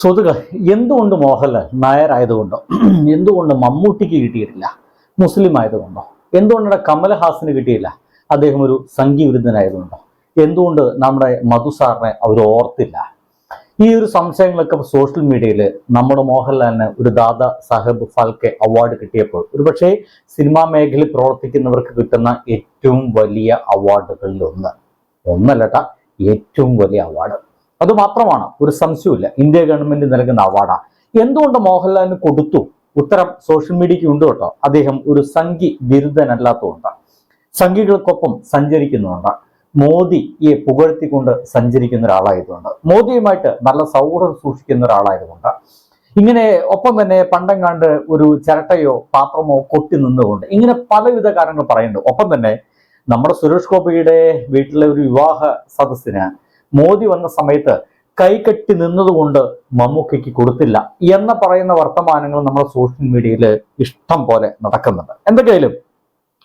സ്വതുക്കൾ എന്തുകൊണ്ട് മോഹൻലാൽ നായരായതുകൊണ്ടോ എന്തുകൊണ്ട് മമ്മൂട്ടിക്ക് കിട്ടിയിട്ടില്ല മുസ്ലിം ആയതുകൊണ്ടോ എന്തുകൊണ്ടാണ് കമലഹാസന് കിട്ടിയില്ല അദ്ദേഹം ഒരു സംഘീവിരുദ്ധനായതുകൊണ്ടോ എന്തുകൊണ്ട് നമ്മുടെ മധുസാറിനെ അവർ ഓർത്തില്ല? ഈ ഒരു സംശയങ്ങളൊക്കെ സോഷ്യൽ മീഡിയയിൽ നമ്മുടെ മോഹൻലാലിന് ഒരു ദാദാ സാഹേബ് ഫാൽക്കെ അവാർഡ് കിട്ടിയപ്പോൾ ഒരുപക്ഷെ സിനിമാ മേഖലയിൽ പ്രവർത്തിക്കുന്നവർക്ക് കിട്ടുന്ന ഏറ്റവും വലിയ അവാർഡുകളിൽ ഒന്ന്. ഒന്നല്ലട്ട ഏറ്റവും വലിയ അവാർഡ്. അത് മാത്രമാണ്. ഒരു സംശയമില്ല ഇന്ത്യ ഗവൺമെന്റ് നൽകുന്ന അവാർഡാണ് എന്തുകൊണ്ട് മോഹൻലാലിന് കൊടുത്തു? ഉത്തരം സോഷ്യൽ മീഡിയയ്ക്ക് ഉണ്ട് കേട്ടോ. അദ്ദേഹം ഒരു സംഘി ബിരുദനല്ലാത്തതുകൊണ്ട്. സംഘികൾക്കൊപ്പം സഞ്ചരിക്കുന്നുണ്ട് മോദിയെ പുകഴ്ത്തിക്കൊണ്ട് സഞ്ചരിക്കുന്ന ഒരാളായതുകൊണ്ട്. മോദിയുമായിട്ട് നല്ല സൗഹൃദം സൂക്ഷിക്കുന്ന ഒരാളായതുകൊണ്ട്. ഇങ്ങനെ ഒപ്പം തന്നെ പണ്ടം കണ്ട് ഒരു ചിരട്ടയോ പാത്രമോ കൊട്ടി നിന്നുകൊണ്ട് ഇങ്ങനെ പലവിധ കാര്യങ്ങൾ പറയുന്നുണ്ട്. ഒപ്പം തന്നെ നമ്മുടെ സുരേഷ് ഗോപിയുടെ വീട്ടിലെ ഒരു വിവാഹ സദസ്സിന് മോദി വന്ന സമയത്ത് കൈകെട്ടി നിന്നതുകൊണ്ട് മമ്മൂക്കയ്ക്ക് കൊടുത്തില്ല എന്ന് പറയുന്ന വർത്തമാനങ്ങൾ നമ്മൾ സോഷ്യൽ മീഡിയയിൽ ഇഷ്ടം പോലെ നടക്കുന്നുണ്ട്. എന്തൊക്കെയായാലും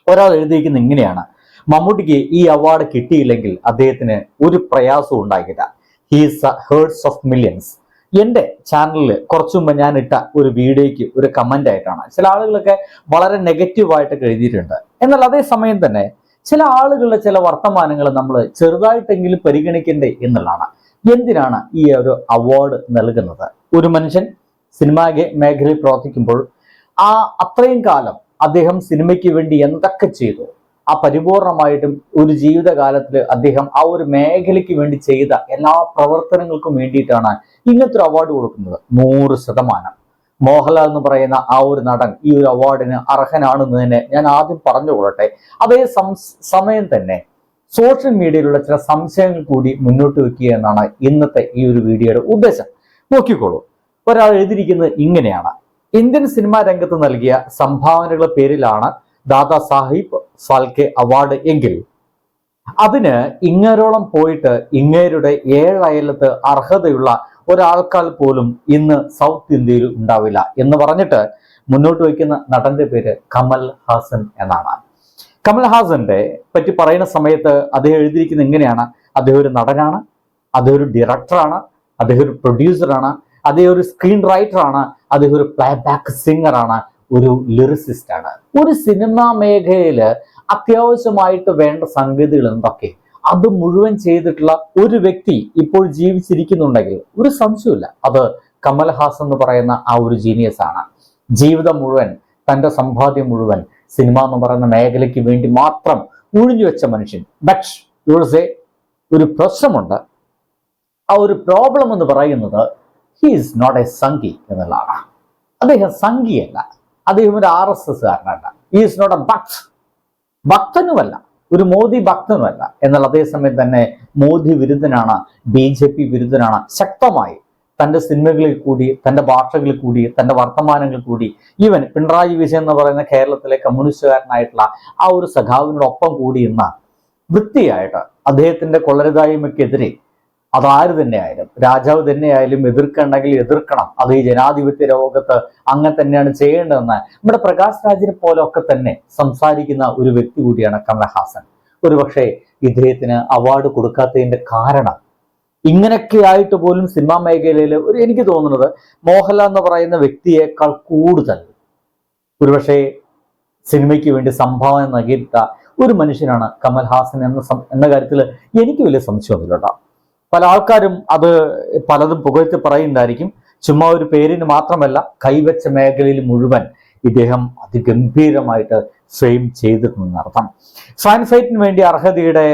ഒരാൾ എഴുതിയിരിക്കുന്നത് ഇങ്ങനെയാണ്. മമ്മൂട്ടിക്ക് ഈ അവാർഡ് കിട്ടിയില്ലെങ്കിൽ അദ്ദേഹത്തിന് ഒരു പ്രയാസവും ഉണ്ടാകില്ല. ഹീസ് ഹേർഡ്സ് ഓഫ് മില്യൻസ് എന്റെ ചാനലിൽ കുറച്ചു മുമ്പ് ഞാൻ ഇട്ട ഒരു വീഡിയോയ്ക്ക് ഒരു കമന്റ് ആയിട്ടാണ്. ചില ആളുകളൊക്കെ വളരെ നെഗറ്റീവായിട്ടൊക്കെ എഴുതിയിട്ടുണ്ട്. എന്നാൽ അതേ സമയം തന്നെ ചില ആളുകളുടെ ചില വർത്തമാനങ്ങൾ നമ്മൾ ചെറുതായിട്ടെങ്കിലും പരിഗണിക്കണ്ടേ എന്നുള്ളതാണ്. എന്തിനാണ് ഈ ഒരു അവാർഡ് നൽകുന്നത്? ഒരു മനുഷ്യൻ സിനിമാ മേഖലയിൽ പ്രവർത്തിക്കുമ്പോൾ ആ അത്രയും കാലം അദ്ദേഹം സിനിമയ്ക്ക് വേണ്ടി എന്തൊക്കെ ചെയ്തു? ആ പരിപൂർണമായിട്ടും ഒരു ജീവിതകാലത്തിൽ അദ്ദേഹം ആ ഒരു മേഖലയ്ക്ക് വേണ്ടി ചെയ്ത എല്ലാ പ്രവർത്തനങ്ങൾക്കും വേണ്ടിയിട്ടാണ് ഇങ്ങനത്തെ ഒരു അവാർഡ് കൊടുക്കുന്നത്. നൂറ് ശതമാനം. മോഹൻലാൽ എന്ന് പറയുന്ന ആ ഒരു നടൻ ഈ ഒരു അവാർഡിന് അർഹനാണെന്ന് തന്നെ ഞാൻ ആദ്യം പറഞ്ഞുകൊള്ളട്ടെ. അതേ സമയം തന്നെ സോഷ്യൽ മീഡിയയിലുള്ള ചില സംശയങ്ങൾ കൂടി മുന്നോട്ട് വെക്കുക എന്നാണ് ഇന്നത്തെ ഈ ഒരു വീഡിയോയുടെ ഉദ്ദേശം. നോക്കിക്കോളൂ. ഒരാൾ എഴുതിയിരിക്കുന്നത് ഇങ്ങനെയാണ്. ഇന്ത്യൻ സിനിമാ രംഗത്ത് നൽകിയ സംഭാവനകളുടെ പേരിലാണ് ദാദാ സാഹിബ് ഫാൽക്കെ അവാർഡ് എങ്കിൽ അതിന് ഇങ്ങേരോളം പോയിട്ട് ഇങ്ങേരുടെ ഏഴയലത്ത് അർഹതയുള്ള ഒരാൾക്കാൽ പോലും ഇന്ന് സൗത്ത് ഇന്ത്യയിൽ ഉണ്ടാവില്ല എന്ന് പറഞ്ഞിട്ട് മുന്നോട്ട് വയ്ക്കുന്ന നടന്റെ പേര് കമൽ ഹാസൻ എന്നാണ്. കമൽ ഹാസന്റെ പറ്റി പറയുന്ന സമയത്ത് അദ്ദേഹം എഴുതിയിരിക്കുന്ന എങ്ങനെയാണ് അദ്ദേഹം ഒരു നടനാണ് അദ്ദേഹം ഒരു ഡയറക്ടറാണ് അദ്ദേഹം ഒരു പ്രൊഡ്യൂസറാണ് അദ്ദേഹം ഒരു സ്ക്രീൻ റൈറ്ററാണ് അദ്ദേഹം ഒരു പ്ലേ ബാക്ക് സിംഗറാണ് ഒരു ലിറിസിസ്റ്റ് ആണ്. ഒരു സിനിമാ മേഖലയിൽ അത്യാവശ്യമായിട്ട് വേണ്ട സംഗതികൾ എന്തൊക്കെ? അത് മുഴുവൻ ചെയ്തിട്ടുള്ള ഒരു വ്യക്തി ഇപ്പോൾ ജീവിച്ചിരിക്കുന്നുണ്ടെങ്കിൽ ഒരു സംശയമില്ല അത് കമൽഹാസ് എന്ന് പറയുന്ന ആ ഒരു ജീനിയസ് ആണ്. ജീവിതം മുഴുവൻ തന്റെ സമ്പാദ്യം മുഴുവൻ സിനിമ എന്ന് പറയുന്ന മേഖലയ്ക്ക് വേണ്ടി മാത്രം ഒഴിഞ്ഞു വെച്ച മനുഷ്യൻ. ബട്ട് യുവർസെ ഒരു പ്രശ്നമുണ്ട്. ആ ഒരു പ്രോബ്ലം എന്ന് പറയുന്നത് he is not a Sanghi എന്നുള്ളതാണ്. അദ്ദേഹം സംഘിയല്ല. അദ്ദേഹം ഒരു R S S കാരനല്ല. He is not a bhakt ഭക്തനുമല്ല. ഒരു മോദി ഭക്തനുമല്ല. എന്നാൽ അതേസമയം തന്നെ മോദി വിരുദ്ധനാണ് ബി ജെ പി വിരുദ്ധനാണ്. ശക്തമായി തന്റെ സിനിമകളിൽ കൂടി തന്റെ ഭാഷകളിൽ കൂടി തന്റെ വർത്തമാനങ്ങളിൽ കൂടി ഈവൻ പിണറായി വിജയൻ എന്ന് പറയുന്ന കേരളത്തിലെ കമ്മ്യൂണിസ്റ്റുകാരനായിട്ടുള്ള ആ ഒരു സഖാവിനോടൊപ്പം കൂടി ഇന്ന് വൃത്തിയായിട്ട് അദ്ദേഹത്തിന്റെ കൊള്ളരുതായ്മയ്ക്കെതിരെ അതാര് തന്നെയായാലും രാജാവ് തന്നെയായാലും എതിർക്കണമെങ്കിൽ എതിർക്കണം. അത് ഈ ജനാധിപത്യ ലോകത്ത് അങ്ങനെ തന്നെയാണ് ചെയ്യേണ്ടതെന്ന്. നമ്മുടെ പ്രകാശ് രാജിനെ പോലൊക്കെ തന്നെ സംസാരിക്കുന്ന ഒരു വ്യക്തി കൂടിയാണ് കമൽഹാസൻ. ഒരുപക്ഷെ ഇദ്ദേഹത്തിന് അവാർഡ് കൊടുക്കാത്തതിന്റെ കാരണം ഇങ്ങനെയൊക്കെ ആയിട്ട് പോലും സിനിമാ മേഖലയിൽ ഒരു എനിക്ക് തോന്നുന്നത് മോഹൻലാൽ എന്ന് പറയുന്ന വ്യക്തിയേക്കാൾ കൂടുതൽ ഒരുപക്ഷെ സിനിമയ്ക്ക് വേണ്ടി സംഭാവന നൽകിയിട്ട ഒരു മനുഷ്യനാണ് കമൽഹാസൻ എന്ന എന്ന കാര്യത്തിൽ എനിക്ക് വലിയ സംശയമൊന്നുമില്ല പല ആൾക്കാരും അത് പലതും പുകഴ്ത്തി പറയുന്നതായിരിക്കും. ചുമ്മാ ഒരു പേരിന് മാത്രമല്ല കൈവച്ച മേഖലയിൽ മുഴുവൻ ഇദ്ദേഹം അതിഗംഭീരമായിട്ട് ഫ്രെയിം ചെയ്തിട്ടുണ്ടെന്നർത്ഥം ഫാൻ ഫൈറ്റിന് വേണ്ടി അർഹതയുടെ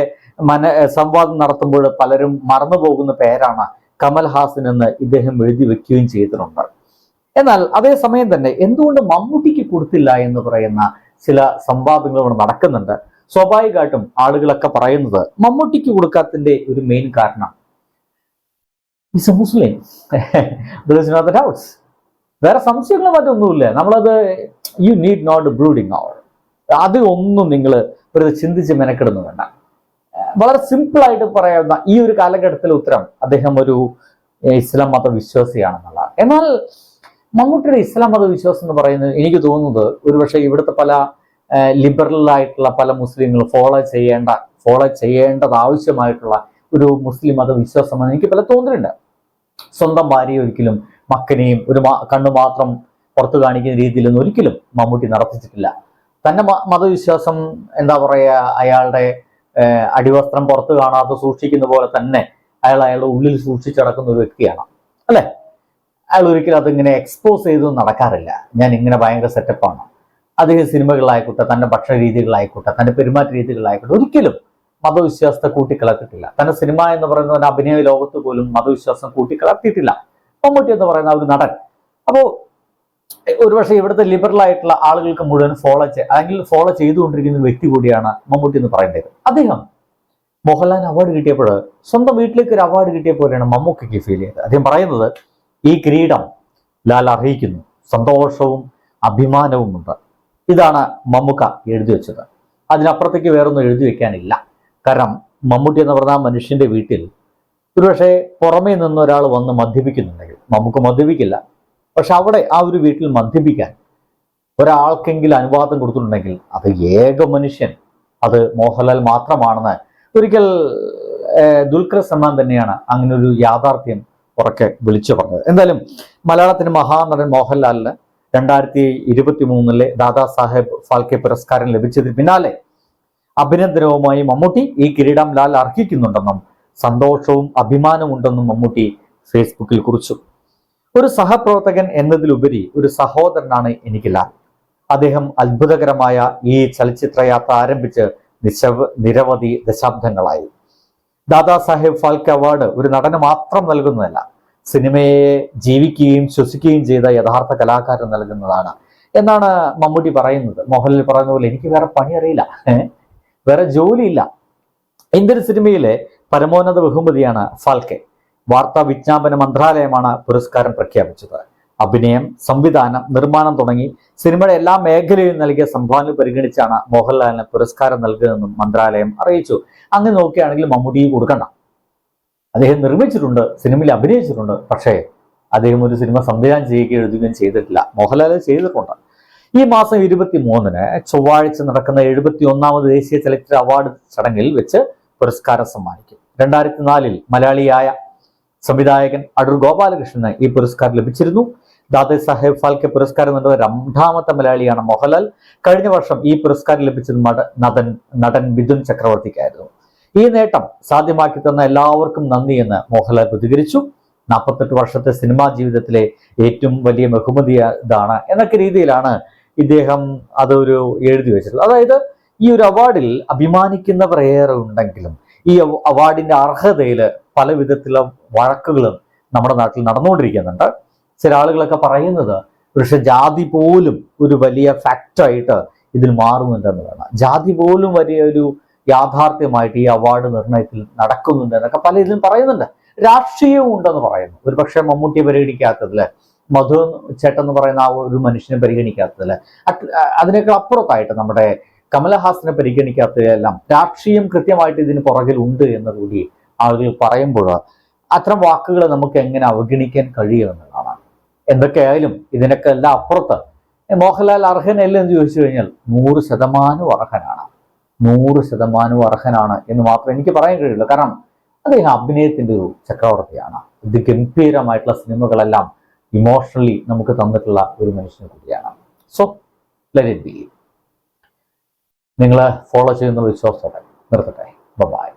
മന സംവാദം നടത്തുമ്പോൾ പലരും മറന്നു പോകുന്ന പേരാണ് കമൽഹാസൻ എന്ന് ഇദ്ദേഹം എഴുതി വെക്കുകയും ചെയ്തിട്ടുണ്ട്. എന്നാൽ അതേസമയം തന്നെ എന്തുകൊണ്ട് മമ്മൂട്ടിക്ക് കൊടുത്തില്ല എന്ന് പറയുന്ന ചില സംവാദങ്ങൾ ഇവിടെ നടക്കുന്നുണ്ട്. സ്വാഭാവികമായിട്ടും ആളുകളൊക്കെ പറയുന്നത് മമ്മൂട്ടിക്ക് കൊടുക്കാത്തതിന്റെ ഒരു മെയിൻ കാരണം ഇസ് എ മുസ്ലിം ഡൗട്ട്സ് വേറെ സംശയങ്ങളും മറ്റൊന്നുമില്ല. നമ്മളത് യു നീഡ് നോട്ട് ബ്രൂഡിങ് അവർ അത് ഒന്നും നിങ്ങൾ വെറുതെ ചിന്തിച്ച് മെനക്കെടുന്നു വേണ്ട. വളരെ സിമ്പിളായിട്ട് പറയാവുന്ന ഈ ഒരു കാലഘട്ടത്തിലെ ഉത്തരം അദ്ദേഹം ഒരു ഇസ്ലാം മത വിശ്വാസിയാണെന്നുള്ളതാണ് എന്നാൽ മമ്മൂട്ടിയുടെ ഇസ്ലാം മത വിശ്വാസം എന്ന് പറയുന്നത് എനിക്ക് തോന്നുന്നത് ഒരുപക്ഷെ ഇവിടുത്തെ പല ലിബറൽ ആയിട്ടുള്ള പല മുസ്ലിങ്ങൾ ഫോളോ ചെയ്യേണ്ട ഫോളോ ചെയ്യേണ്ടത് ആവശ്യമായിട്ടുള്ള ഒരു മുസ്ലിം മത വിശ്വാസമാണ് എനിക്ക് പല തോന്നുന്നുണ്ട്. സ്വന്തം ഭാര്യയെ ഒരിക്കലും മക്കനെയും ഒരു കണ്ണു മാത്രം പുറത്തു കാണിക്കുന്ന രീതിയിലൊന്നും ഒരിക്കലും മമ്മൂട്ടി നടത്തിച്ചിട്ടില്ല. തന്റെ മതവിശ്വാസം എന്താ പറയുക അയാളുടെ അടിവസ്ത്രം പുറത്തു കാണാതെ സൂക്ഷിക്കുന്ന പോലെ തന്നെ അയാൾ അയാളുടെ ഉള്ളിൽ സൂക്ഷിച്ചടക്കുന്ന ഒരു വ്യക്തിയാണ്. അല്ലെ? അയാൾ ഒരിക്കലും അതിങ്ങനെ എക്സ്പോസ് ചെയ്ത് നടക്കാറില്ല. ഞാൻ ഇങ്ങനെ ഭയങ്കര സെറ്റപ്പാണ് അദ്ദേഹം സിനിമകളിലായിക്കോട്ടെ തന്റെ ഭക്ഷണ രീതികളായിക്കോട്ടെ തന്റെ പെരുമാറ്റ രീതികളായിക്കോട്ടെ ഒരിക്കലും മതവിശ്വാസത്തെ കൂട്ടിക്കലർത്തിയിട്ടില്ല തന്റെ സിനിമ എന്ന് പറയുന്ന അഭിനയ ലോകത്ത് പോലും മതവിശ്വാസം കൂട്ടിക്കലർത്തിയിട്ടില്ല മമ്മൂട്ടി എന്ന് പറയുന്ന ഒരു നടൻ. അപ്പോൾ ഒരുപക്ഷെ ഇവിടുത്തെ ലിബറൽ ആയിട്ടുള്ള ആളുകൾക്ക് മുഴുവൻ ഫോളോ അല്ലെങ്കിൽ ഫോളോ ചെയ്തുകൊണ്ടിരിക്കുന്ന വ്യക്തി കൂടിയാണ് മമ്മൂട്ടി എന്ന് പറയേണ്ടത്. അദ്ദേഹം മോഹൻലാൽ അവാർഡ് കിട്ടിയപ്പോൾ സ്വന്തം വീട്ടിലേക്ക് ഒരു അവാർഡ് കിട്ടിയ പോലെയാണ് മമ്മൂക്കയ്ക്ക് ഫീൽ ചെയ്തത്. അദ്ദേഹം പറയുന്നത് ഈ കിരീടം ലാൽ അർഹിക്കുന്നു. സന്തോഷവും അഭിമാനവും ഉണ്ട് ഇതാണ് മമ്മൂക്ക എഴുതി വെച്ചത്. അതിനപ്പുറത്തേക്ക് വേറൊന്നും എഴുതി വെക്കാനില്ല. കാരണം മമ്മൂട്ടി എന്ന് പറഞ്ഞ ആ മനുഷ്യന്റെ വീട്ടിൽ. ഒരുപക്ഷെ പുറമേ നിന്ന് ഒരാൾ വന്ന് മദ്യപിക്കുന്നുണ്ടെങ്കിൽ നമുക്ക് മദ്യപിക്കില്ല. പക്ഷെ അവിടെ ആ ഒരു വീട്ടിൽ മദ്യപിക്കാൻ ഒരാൾക്കെങ്കിലും അനുവാദം കൊടുത്തിട്ടുണ്ടെങ്കിൽ അത് ഏക മനുഷ്യൻ അത് മോഹൻലാൽ മാത്രമാണെന്ന് ഒരിക്കൽ ദുൽഖർ സൽമാൻ തന്നെയാണ് അങ്ങനെ ഒരു യാഥാർത്ഥ്യം ഉറക്കെ വിളിച്ചു പറഞ്ഞത്. എന്തായാലും മലയാളത്തിന് മഹാനടൻ മോഹൻലാലിന് രണ്ടായിരത്തി ഇരുപത്തി മൂന്നിലെ ദാദാ സാഹേബ് ഫാൽക്കെ പുരസ്കാരം ലഭിച്ചതിന് പിന്നാലെ അഭിനന്ദനവുമായി മമ്മൂട്ടി ഈ കിരീടം ലാൽ അർഹിക്കുന്നുണ്ടെന്നും സന്തോഷവും അഭിമാനമുണ്ടെന്നും മമ്മൂട്ടി ഫേസ്ബുക്കിൽ കുറിച്ചു. ഒരു സഹപ്രവർത്തകൻ എന്നതിലുപരി ഒരു സഹോദരനാണ് എനിക്ക് ലാൽ. അദ്ദേഹം അത്ഭുതകരമായ ഈ ചലച്ചിത്രയാത്ര ആരംഭിച്ച് നിശവ് നിരവധി ദശാബ്ദങ്ങളായി. ദാദാ സാഹേബ് ഫാൽക്കെ അവാർഡ് ഒരു നടന് മാത്രം നൽകുന്നതല്ല സിനിമയെ ജീവിക്കുകയും ശ്വസിക്കുകയും ചെയ്ത യഥാർത്ഥ കലാകാരൻ നൽകുന്നതാണ് എന്നാണ് മമ്മൂട്ടി പറയുന്നത്. മോഹൻലാൽ പറയുന്ന പോലെ എനിക്ക് വേറെ പണി അറിയില്ല വേറെ ജോലിയില്ല. ഇന്ത്യൻ സിനിമയിലെ പരമോന്നത ബഹുമതിയാണ് ഫാൽക്കെ. വാർത്താ വിജ്ഞാപന മന്ത്രാലയമാണ് പുരസ്കാരം പ്രഖ്യാപിച്ചത്. അഭിനയം സംവിധാനം നിർമ്മാണം തുടങ്ങി സിനിമയുടെ എല്ലാ മേഖലയിലും നൽകിയ സംഭാവന പരിഗണിച്ചാണ് മോഹൻലാലിന് പുരസ്കാരം നൽകുന്നതെന്നും മന്ത്രാലയം അറിയിച്ചു. അങ്ങനെ നോക്കുകയാണെങ്കിൽ മമ്മൂട്ടി കൊടുക്കണ്ട. അദ്ദേഹം നിർമ്മിച്ചിട്ടുണ്ട് സിനിമയിൽ അഭിനയിച്ചിട്ടുണ്ട് പക്ഷേ അദ്ദേഹം ഒരു സിനിമ സംവിധാനം ചെയ്യുകയും എഴുതുകയും ചെയ്തിട്ടില്ല. മോഹൻലാൽ ചെയ്തിട്ടുണ്ട്. ഈ മാസം ഇരുപത്തി മൂന്നിന് ചൊവ്വാഴ്ച നടക്കുന്ന എഴുപത്തി ഒന്നാമത് ദേശീയ ചലച്ചിത്ര അവാർഡ് ചടങ്ങിൽ വെച്ച് പുരസ്കാരം സമ്മാനിക്കും. രണ്ടായിരത്തി നാലിൽ മലയാളിയായ സംവിധായകൻ അടൂർ ഗോപാലകൃഷ്ണന് ഈ പുരസ്കാരം ലഭിച്ചിരുന്നു. ദാദാ സാഹേബ് ഫാൽക്കെ പുരസ്കാരം നേടുന്ന രണ്ടാമത്തെ മലയാളിയാണ് മോഹൻലാൽ കഴിഞ്ഞ വർഷം ഈ പുരസ്കാരം ലഭിച്ചത് നടൻ നടൻ മിഥുൻ ചക്രവർത്തിക്കായിരുന്നു. ഈ നേട്ടം സാധ്യമാക്കി തന്ന എല്ലാവർക്കും നന്ദി എന്ന് മോഹൻലാൽ പ്രതികരിച്ചു. നാൽപ്പത്തെട്ട് വർഷത്തെ സിനിമാ ജീവിതത്തിലെ ഏറ്റവും വലിയ ബഹുമതി ഇതാണ് എന്നൊക്കെ രീതിയിലാണ് ഇദ്ദേഹം അതൊരു എഴുതി വെച്ചിട്ടുള്ളത്. അതായത് ഈ ഒരു അവാർഡിൽ അഭിമാനിക്കുന്നവർ ഏറെ ഉണ്ടെങ്കിലും ഈ അവ- അവാർഡിന്റെ അർഹതയിൽ പല വിധത്തിലുള്ള വഴക്കുകളും നമ്മുടെ നാട്ടിൽ നടന്നുകൊണ്ടിരിക്കുന്നുണ്ട്. ചില ആളുകളൊക്കെ പറയുന്നത് പക്ഷെ ജാതി പോലും ഒരു വലിയ ഫാക്റ്റായിട്ട് ഇതിൽ മാറുന്നുണ്ടെന്നതാണ് ജാതി പോലും വലിയ ഒരു യാഥാർത്ഥ്യമായിട്ട് ഈ അവാർഡ് നിർണയത്തിൽ നടക്കുന്നുണ്ട് എന്നൊക്കെ പല ഇതിലും പറയുന്നുണ്ട്. രാഷ്ട്രീയവും ഉണ്ടെന്ന് പറയുന്നു. ഒരു പക്ഷേ മമ്മൂട്ടിയെ പരിഗണിക്കാത്തതിൽ മധു ചേട്ടൻ എന്ന് പറയുന്ന ആ ഒരു മനുഷ്യനെ പരിഗണിക്കാത്തത് അല്ലെ അതിനേക്കാൾ അപ്പുറത്തായിട്ട് നമ്മുടെ കമലഹാസനെ പരിഗണിക്കാത്തതെല്ലാം രാഷ്ട്രീയം കൃത്യമായിട്ട് ഇതിന് പുറകിൽ ഉണ്ട് എന്ന് കൂടി ആളുകൾ പറയുമ്പോൾ അത്തരം വാക്കുകൾ നമുക്ക് എങ്ങനെ അവഗണിക്കാൻ കഴിയുമെന്നതാണ് എന്തൊക്കെയായാലും ഇതിനൊക്കെ എല്ലാം അപ്പുറത്ത്. മോഹൻലാൽ അർഹനല്ല എന്ന് ചോദിച്ചു കഴിഞ്ഞാൽ നൂറ് ശതമാനവും അർഹനാണ്. നൂറ് ശതമാനവും അർഹനാണ് എന്ന് മാത്രമേ എനിക്ക് പറയാൻ കഴിയുള്ളൂ. കാരണം അദ്ദേഹം അഭിനയത്തിന്റെ ഒരു ചക്രവർത്തിയാണ്. ഇത് ഗംഭീരമായിട്ടുള്ള സിനിമകളെല്ലാം ഇമോഷണലി നമുക്ക് തന്നിട്ടുള്ള ഒരു മനുഷ്യനെ കൂടിയാണ്. സോ ലെറ്റ് ഇറ്റ് ബി നിങ്ങൾ ഫോളോ ചെയ്യുന്ന വിശ്വാസത്തോടെ നിർത്തട്ടെ. ബൈ